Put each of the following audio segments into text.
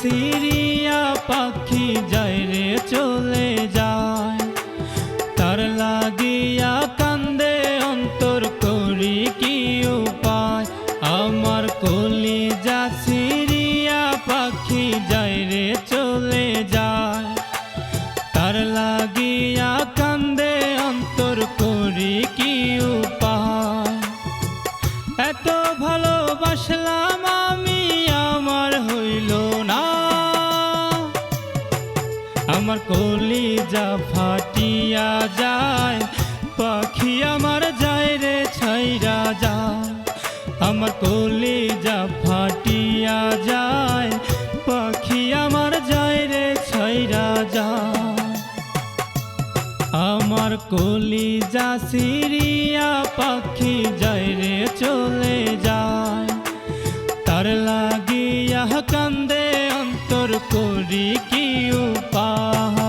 Syria পাখি যায় রে, চলে যায়। তার লাগিয়া কান্দে, অন্তর করি কি উপায়? আমার কলি যা সিরিয়া পাখি যায় রে, চলে যায়। তার লাগিয়া কান্দে, অন্তর করি কি উপায়? এত ভালোবাসলাম কলিজা ফাটিয়া যায়, পাখি আমার যায় রে ছাইরা যায় আমার কলিজা ফাটিয়া যায়, পাখি আমার যায় রে ছাইরা যায় আমার কলিজা সিরিয়া পাখি যায় রে চলে যায়। তার লাগিয়া কান্দে অন্তর করি কি উপায়?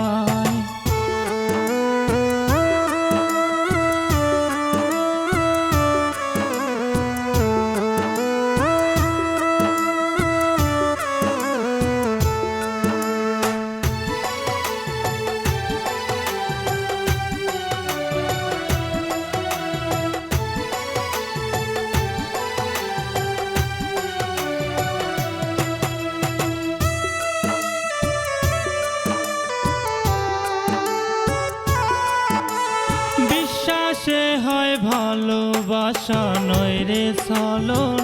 ভালোবাসা নয় রে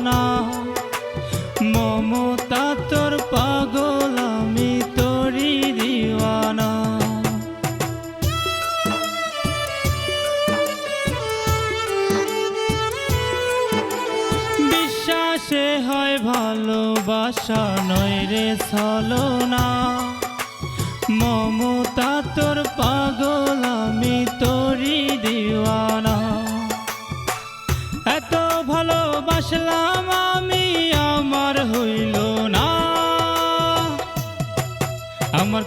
না মমতা তোর পাগল, আমি তোরি দিওয়ানা। বিশ্বাসে হয় ভালোবাসা নয় রে না মমতা তোর পাগল, আমি তোরি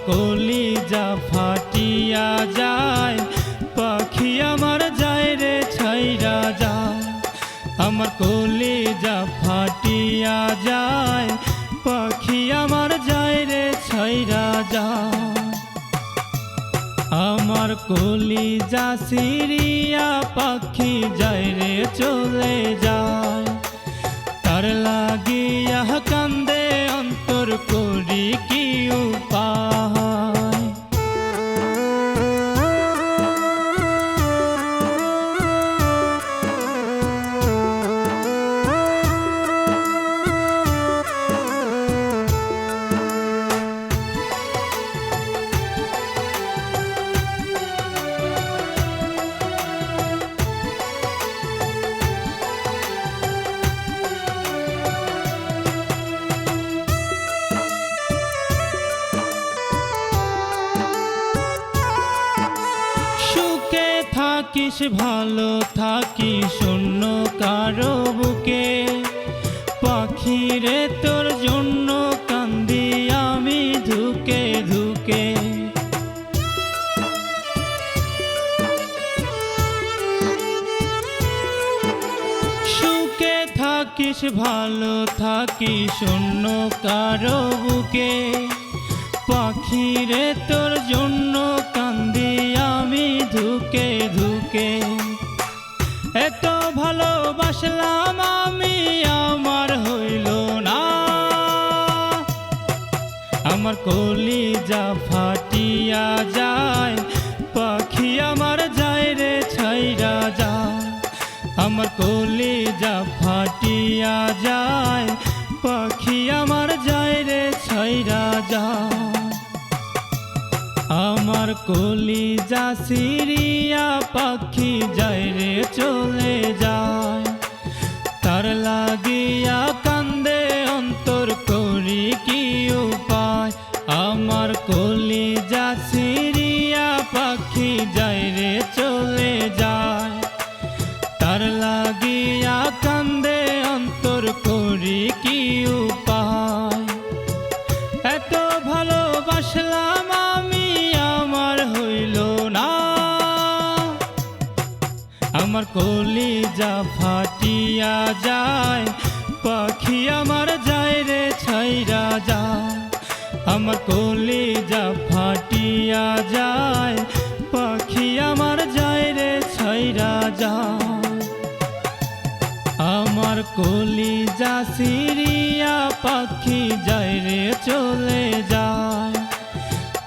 কলিজা ফাটিয়া যায়, পাখি আমার যায় রে ছাইরা যায়। আমার কলিজা ফাটিয়া যায়, পাখি আমার যায় রে ছাইরা যায়। আমার কলিজা সিরিয়া পাখি যায় রে চলে যায়। থাকিস ভালো থাকি শূন্য কারও বুকে। পাখিরে তোর জন্য কান্দি আমি ধুকে ধুকে। সুখে থাকিস ভালো থাকি শূন্য কারও বুকে। পাখিরে তোর জন্য কান্দি আমি ধুকে ধুকে এত ভালোবাসলাম আমি, আমার হইল না। আমার কলিজা ফাটিয়া যায়, পাখি আমার যায় রে, ছাইরা যায়। আমার কলিজা ফাটিয়া যায়, পাখি আমার যায় রে, ছাইরা যায়। আমার কলি যা সিরিয়া পাখি যায় রে, চলে যায়। তার লাগিয়া কান্দে, অন্তর করি কি উপায়? আমার আমার কলিজা ফাটিয়া যায়, পাখি আমার যায় রে ছাইরা যায়। আমার কলি যা ফাটিয়া যায়, পাখি আমার যায় রে ছাইরা যায়। আমার কলি যা সিরিয়া পাখি যায় রে চলে যায়।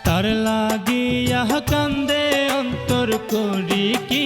তার লাগিয়া কান্দে অন্তর করি কি